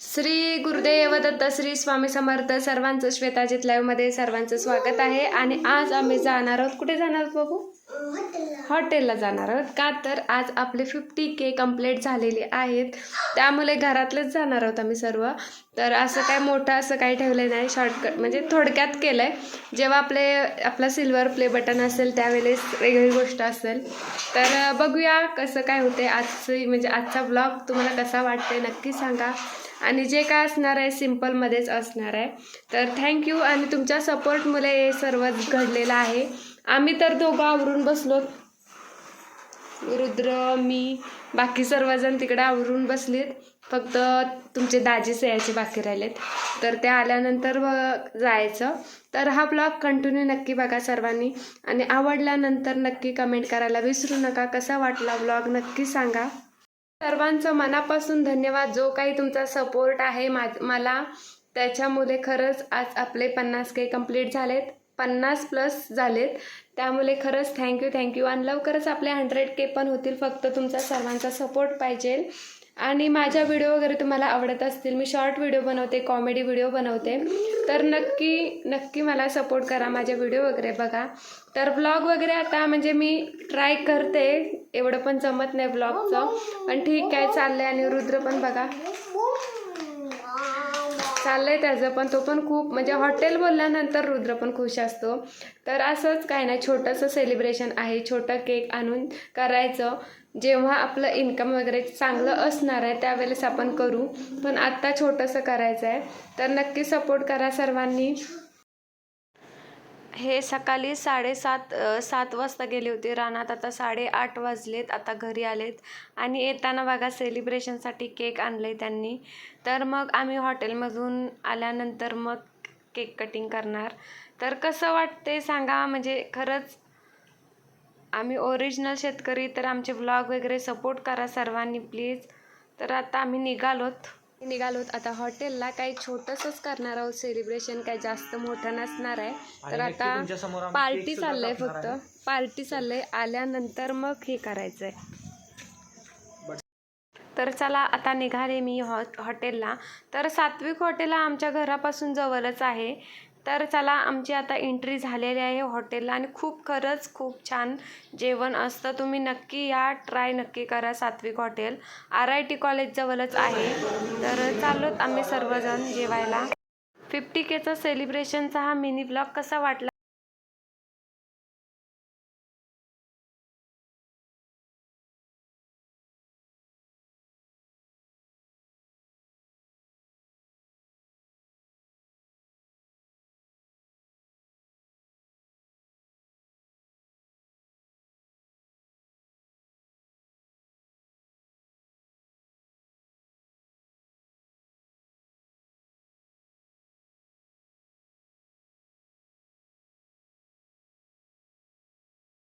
श्री गुरुदेव दत्त श्री स्वामी समर्थ सर्वांचं श्वेताजित लाईव्हमध्ये सर्वांचं स्वागत आहे. आणि आज आम्ही जाणार आहोत. कुठे जाणार आहोत बाबू? हॉटेलला जाणार आहोत. का तर आज आपले फिफ्टी के कंप्लीट झालेले आहेत. त्यामुळे घरातलेच जाणार आहोत आम्ही सर्व. तर असं काय मोठं असं काही ठेवलं नाही. शॉर्टकट म्हणजे थोडक्यात केलं आहे जेव्हा आपले आपला सिल्वर प्ले बटन असेल त्यावेळेस वेगळी गोष्ट असेल. तर बघूया कसं काय होते आजची म्हणजे आजचा ब्लॉग तुम्हाला कसा वाटते नक्की सांगा. आणि जे काय असणार आहे सिम्पलमध्येच असणार आहे. तर थँक्यू आणि तुमच्या सपोर्टमुळे हे सर्व घडलेलं आहे. आम्ही तर दोघं आवरून बसलो. रुद्र मी बाकी सर्वजण तिकडे आवरून बसलेत. फक्त तुमचे दाजीच यायचे बाकी राहिलेत. तर ते आल्यानंतर व- जायचं. तर हा ब्लॉग कंटिन्यू नक्की बघा सर्वांनी. आणि आवडल्यानंतर नक्की कमेंट करायला विसरू नका. कसा वाटला ब्लॉग नक्की सांगा. सर्वांचं मनापासून धन्यवाद. जो काही तुमचा सपोर्ट आहे मा मला त्याच्यामुळे खरंच आज आपले पन्नास के कंप्लीट झालेत. पन्नास प्लस झालेत. त्यामुळे खरंच थँक्यू थँक्यू आणि लवकरच आपले हंड्रेड के पण होतील. फक्त तुमचा सर्वांचा सपोर्ट पाहिजे. आणि माझ्या व्हिडिओ वगैरे तुम्हाला आवडत असतील मी शॉर्ट व्हिडिओ बनवते कॉमेडी व्हिडिओ बनवते. तर नक्की नक्की मला सपोर्ट करा माझे व्हिडिओ वगैरे बघा. तर ब्लॉग वगैरे आता म्हणजे मी ट्राय करते. एवढं पण जमत नाही ब्लॉगचं पण ठीक आहे चाललंय आणि रुद्र पण बघा. चाललंय त्याचं पण. तो पण खूप म्हणजे हॉटेल बोलल्यानंतर रुद्र पण खुश असतो. तर असंच काय नाही छोटंसं सेलिब्रेशन आहे. छोटं केक आणून करायचं. जेव्हा आपलं इन्कम वगैरे चांगलं असणार आहे त्यावेळेस आपण करू. पण आत्ता छोटंसं करायचं आहे तर नक्की सपोर्ट करा सर्वांनी. हे सकाळी साडेसात सात वाजता गेले होते. रानात आता साडेआठ वाजलेत. आता घरी आलेत. आणि येताना बघा सेलिब्रेशनसाठी केक आणले त्यांनी. तर मग आम्ही हॉटेलमधून आल्यानंतर मग केक कटिंग करणार. तर कसं वाटते सांगा? म्हणजे खरंच आम्ही ओरिजिनल शेतकरी तर आमचे ब्लॉग वगैरे सपोर्ट करा सर्वांनी प्लीज तर आता आम्ही निघालोत. निघालोत. आता हॉटेलला काही छोटंसंच करणार आहोत सेलिब्रेशन काही जास्त मोठं नसणार आहे. तर आता पार्टी चाललंय फक्त. पार्टी चाललंय. आल्यानंतर मग हे करायचंय. तर चला आता निघाले मी हॉ हॉटेलला. तर सात्विक हॉटेल हा आमच्या घरापासून जवळच आहे. तर चला आमची आता एंट्री झालेली आहे हॉटेलला आणि खूप खरंच खूप छान जेवण असतं. तुम्ही नक्की या ट्राय नक्की करा Satvik hotel. R I T कॉलेजजवळच आहे. तर चाललोत आम्ही सर्वजण जेवायला. फिफ्टी केचा सेलिब्रेशनचा हा मिनी ब्लॉग कसा वाटला?